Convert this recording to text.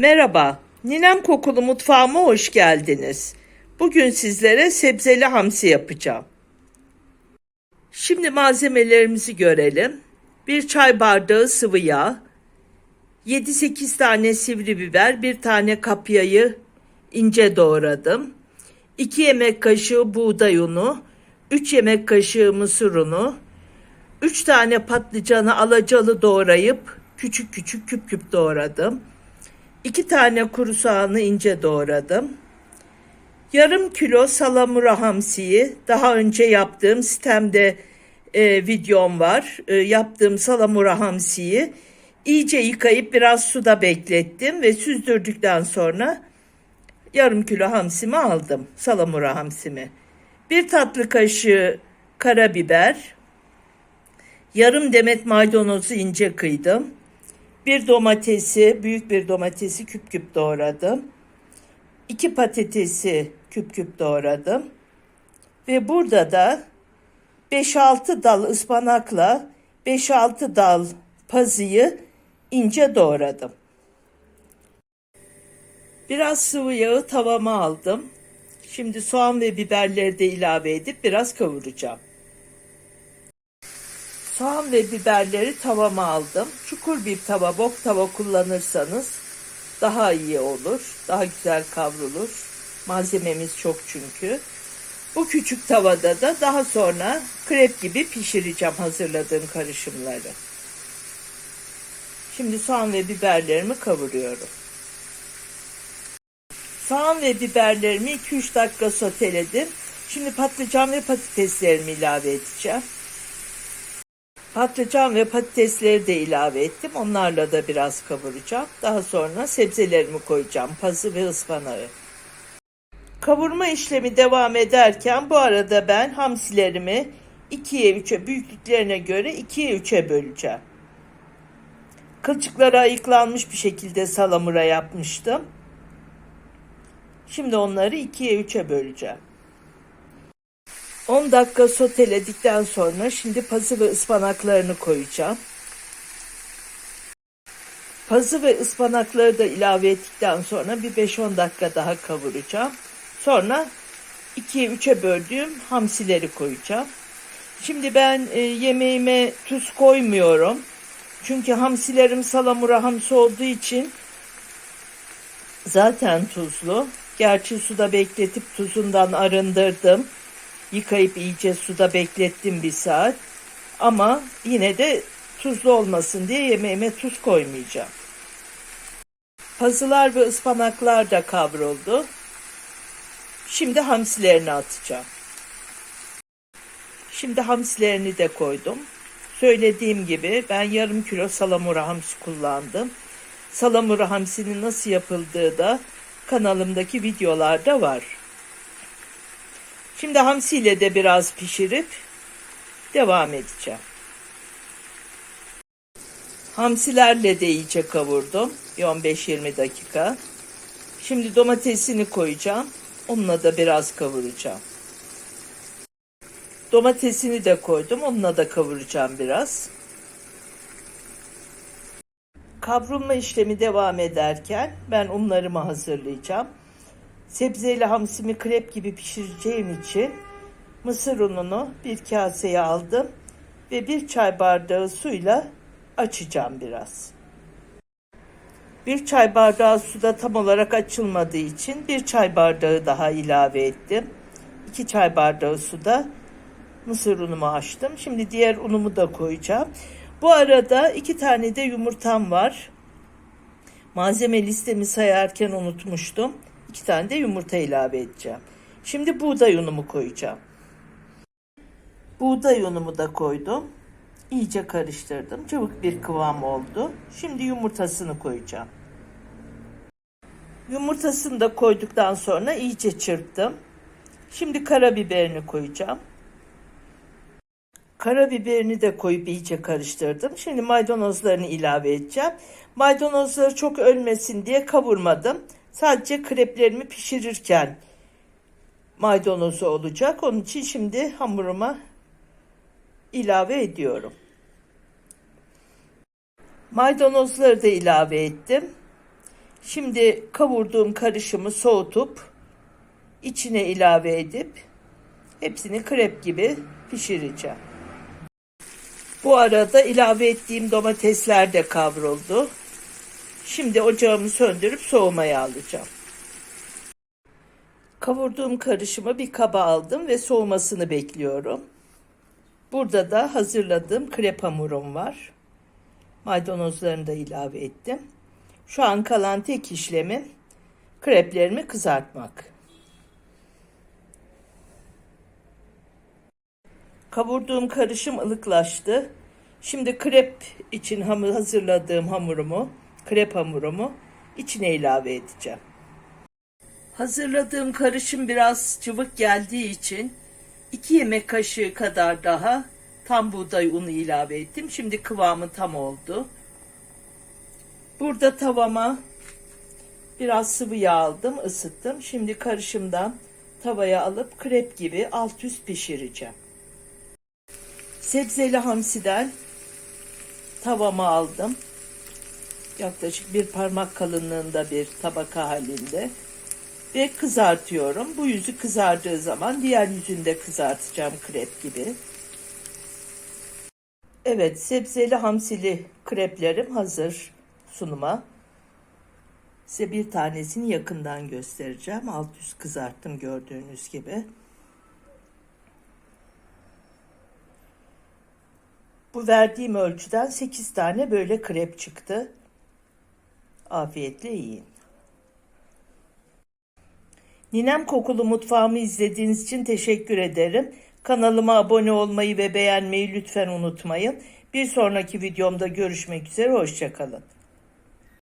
Merhaba, Ninem Kokulu Mutfağıma hoş geldiniz. Bugün sizlere sebzeli hamsi yapacağım. Şimdi malzemelerimizi görelim. Bir çay bardağı sıvı yağ, 7-8 tane sivri biber, bir tane kapyayı ince doğradım. 2 yemek kaşığı buğday unu, 3 yemek kaşığı mısır unu, 3 tane patlıcanı alacalı doğrayıp küçük küçük küp küp doğradım. 2 tane kuru soğanı ince doğradım. Yarım kilo salamura hamsiyi daha önce yaptığım sitemde e, videom var. E, yaptığım salamura hamsiyi iyice yıkayıp biraz suda beklettim ve süzdürdükten sonra yarım kilo hamsimi aldım. Salamura hamsimi. Bir tatlı kaşığı karabiber, yarım demet maydanozu ince kıydım. Bir domatesi, büyük bir domatesi küp küp doğradım. İki patatesi küp küp doğradım. Ve burada da 5-6 dal ıspanakla 5-6 dal pazıyı ince doğradım. Biraz sıvı yağı tavama aldım. Şimdi soğan ve biberleri de ilave edip biraz kavuracağım. Soğan ve biberleri tavama aldım. Çukur bir tava, bok tava kullanırsanız daha iyi olur. Daha güzel kavrulur. Malzememiz çok çünkü. Bu küçük tavada da daha sonra krep gibi pişireceğim hazırladığım karışımları. Şimdi soğan ve biberlerimi kavuruyorum. Soğan ve biberlerimi 2-3 dakika soteledim. Şimdi patlıcan ve patateslerimi ilave edeceğim. Patlıcan ve patatesleri de ilave ettim. Onlarla da biraz kavuracağım. Daha sonra sebzelerimi koyacağım. Pazı ve ıspanağı. Kavurma işlemi devam ederken bu arada ben hamsilerimi 2'ye 3'e büyüklüklerine göre 2'ye 3'e böleceğim. Kılçıkları ayıklanmış bir şekilde salamura yapmıştım. Şimdi onları 2'ye 3'e böleceğim. 10 dakika soteledikten sonra şimdi pazı ve ıspanaklarını koyacağım. Pazı ve ıspanakları da ilave ettikten sonra bir 5-10 dakika daha kavuracağım. Sonra 2'ye 3'e böldüğüm hamsileri koyacağım. Şimdi ben e, yemeğime tuz koymuyorum. Çünkü hamsilerim salamura hamsi olduğu için zaten tuzlu. Gerçi suda bekletip tuzundan arındırdım. Yıkayıp iyice suda beklettim bir saat. Ama yine de tuzlu olmasın diye yemeğime tuz koymayacağım. Pazılar ve ıspanaklar da kavruldu. Şimdi hamsilerini atacağım. Şimdi hamsilerini de koydum. Söylediğim gibi ben yarım kilo salamura hamsi kullandım. Salamura hamsinin nasıl yapıldığı da kanalımdaki videolarda var. Şimdi hamsiyle de biraz pişirip devam edeceğim. Hamsilerle de iyice kavurdum. 15-20 dakika. Şimdi domatesini koyacağım. Onunla da biraz kavuracağım. Domatesini de koydum. Onunla da kavuracağım biraz. Kavrulma işlemi devam ederken ben unlarımı hazırlayacağım. Sebzeyle hamsimi krep gibi pişireceğim için mısır ununu bir kaseye aldım ve bir çay bardağı suyla açacağım biraz. Bir çay bardağı suda tam olarak açılmadığı için bir çay bardağı daha ilave ettim. İki çay bardağı suda mısır unumu açtım. Şimdi diğer unumu da koyacağım. Bu arada iki tane de yumurtam var. Malzeme listemi sayarken unutmuştum. İki tane de yumurta ilave edeceğim. Şimdi buğday unumu koyacağım. Buğday unumu da koydum. İyice karıştırdım. Çabuk bir kıvam oldu. Şimdi yumurtasını koyacağım. Yumurtasını da koyduktan sonra iyice çırptım. Şimdi karabiberini koyacağım. Karabiberini de koyup iyice karıştırdım. Şimdi maydanozlarını ilave edeceğim. Maydanozları çok ölmesin diye kavurmadım. Sadece kreplerimi pişirirken maydanozu olacak. Onun için şimdi hamuruma ilave ediyorum. Maydanozları da ilave ettim. Şimdi kavurduğum karışımı soğutup içine ilave edip hepsini krep gibi pişireceğim. Bu arada ilave ettiğim domatesler de kavruldu. Şimdi ocağımı söndürüp soğumaya alacağım. Kavurduğum karışımı bir kaba aldım ve soğumasını bekliyorum. Burada da hazırladığım krep hamurum var. Maydanozlarını da ilave ettim. Şu an kalan tek işlemim kreplerimi kızartmak. Kavurduğum karışım ılıklaştı. Şimdi krep için hazırladığım hamurumu, krep hamurumu içine ilave edeceğim. Hazırladığım karışım biraz cıvık geldiği için 2 yemek kaşığı kadar daha tam buğday unu ilave ettim. Şimdi kıvamı tam oldu. Burada tavama biraz sıvı yağ aldım, ısıttım. Şimdi karışımdan tavaya alıp krep gibi alt üst pişireceğim. Sebzeli hamsiden tavama aldım. Yaklaşık bir parmak kalınlığında bir tabaka halinde ve kızartıyorum. Bu yüzü kızardığı zaman diğer yüzünü de kızartacağım krep gibi. Evet, sebzeli hamsili kreplerim hazır sunuma. Size bir tanesini yakından göstereceğim. Alt üst kızarttım gördüğünüz gibi. Bu verdiğim ölçüden 8 tane böyle krep çıktı. Afiyetle yiyin. Ninem Kokulu Mutfağımı izlediğiniz için teşekkür ederim. Kanalıma abone olmayı ve beğenmeyi lütfen unutmayın. Bir sonraki videomda görüşmek üzere, hoşçakalın.